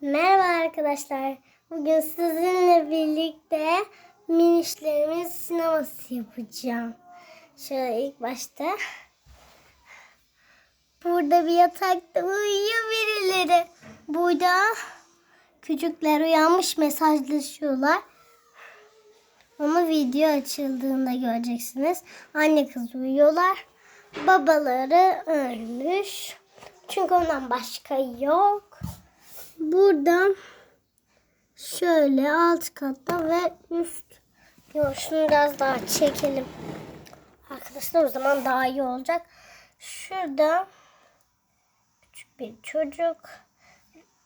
Merhaba arkadaşlar. Bugün sizinle birlikte minişlerimiz sineması yapacağım. Şöyle ilk başta. Burada bir yatakta uyuyor birileri. Burada küçükler uyanmış mesajlaşıyorlar. Onu video açıldığında göreceksiniz. Anne kız uyuyorlar. Babaları ölmüş. Çünkü ondan başka yok. Burada şöyle alt katta ve üst. Yok şunu biraz daha çekelim. Arkadaşlar o zaman daha iyi olacak. Şurada küçük bir çocuk.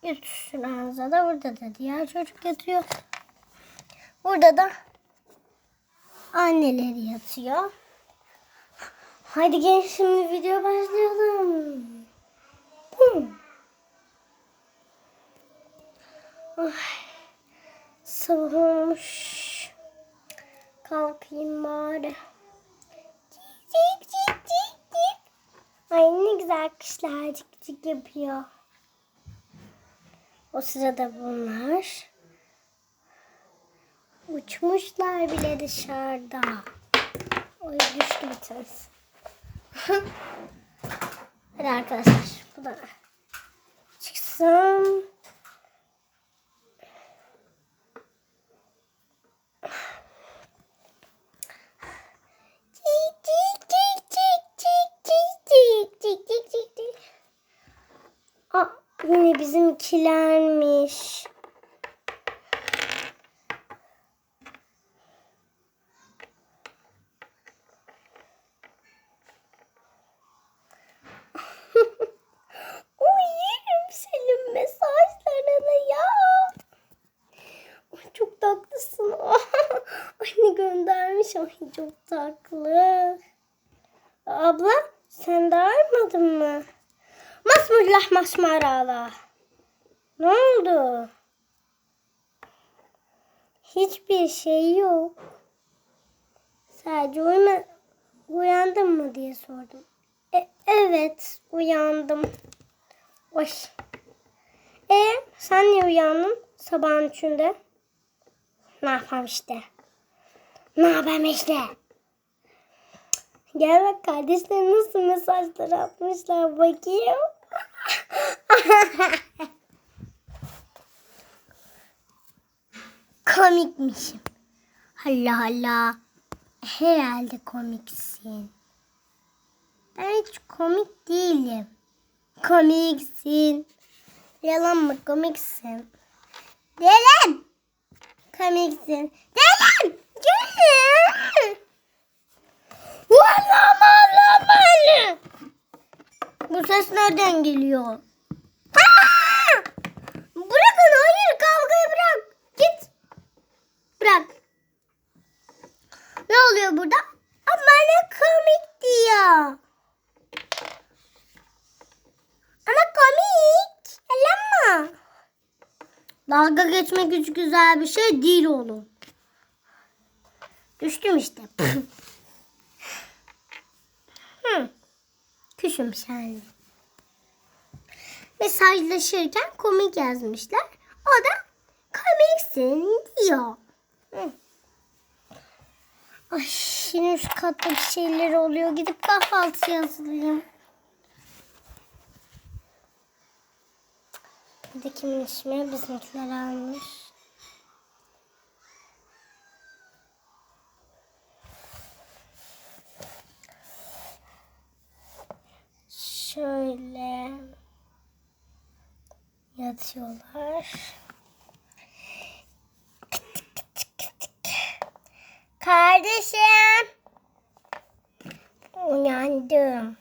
Üst ranzada burada da diğer çocuk yatıyor. Burada da anneleri yatıyor. Haydi gelin şimdi video başlayalım. Bum. Ay, sabah olmuş. Kalkayım bari. Cik cik cik cik. Ay ne güzel kuşlar cik cik yapıyor. O sırada bunlar uçmuşlar bile dışarıda. Oy düştü bir tanesi. Hadi arkadaşlar bu da çıksın. Yine bizimkilermiş. Tatlısın. Anne göndermiş. Ay çok tatlı. Abla sen de armadın mı? Masmullah masmarala. Ne oldu? Hiçbir şey yok. Sadece uyuma, uyandın mı diye sordum. E, evet uyandım. Oy. E sen niye uyandın sabahın üçünde? Ne yapayım işte. Ne yapayım işte. Gel bak kardeşler nasıl mesajlar atmışlar bakayım. Komikmişim. Allah Allah. Herhalde komiksin. Ben hiç komik değilim. Komiksin. Yalan mı komiksin? Değilim. Komiksin. Değilim. Geliyor? Bırakın hayır kavgayı bırak. Git. Bırak. Ne oluyor burada? Ama ne komik diyor. Ama komik. Alama. Dalga geçmek hiç güzel bir şey değil oğlum. Düştüm işte. Hı. Küçüm sen. Mesajlaşırken komik yazmışlar. O da komiksin diyor. Hı. Ay yine üst katta bir şeyler oluyor. Gidip kahvaltı hazırlayayım. Bir de kimin ismi bizimkiler almış. Şöyle yatıyorlar. Kardeşim. Uyandım.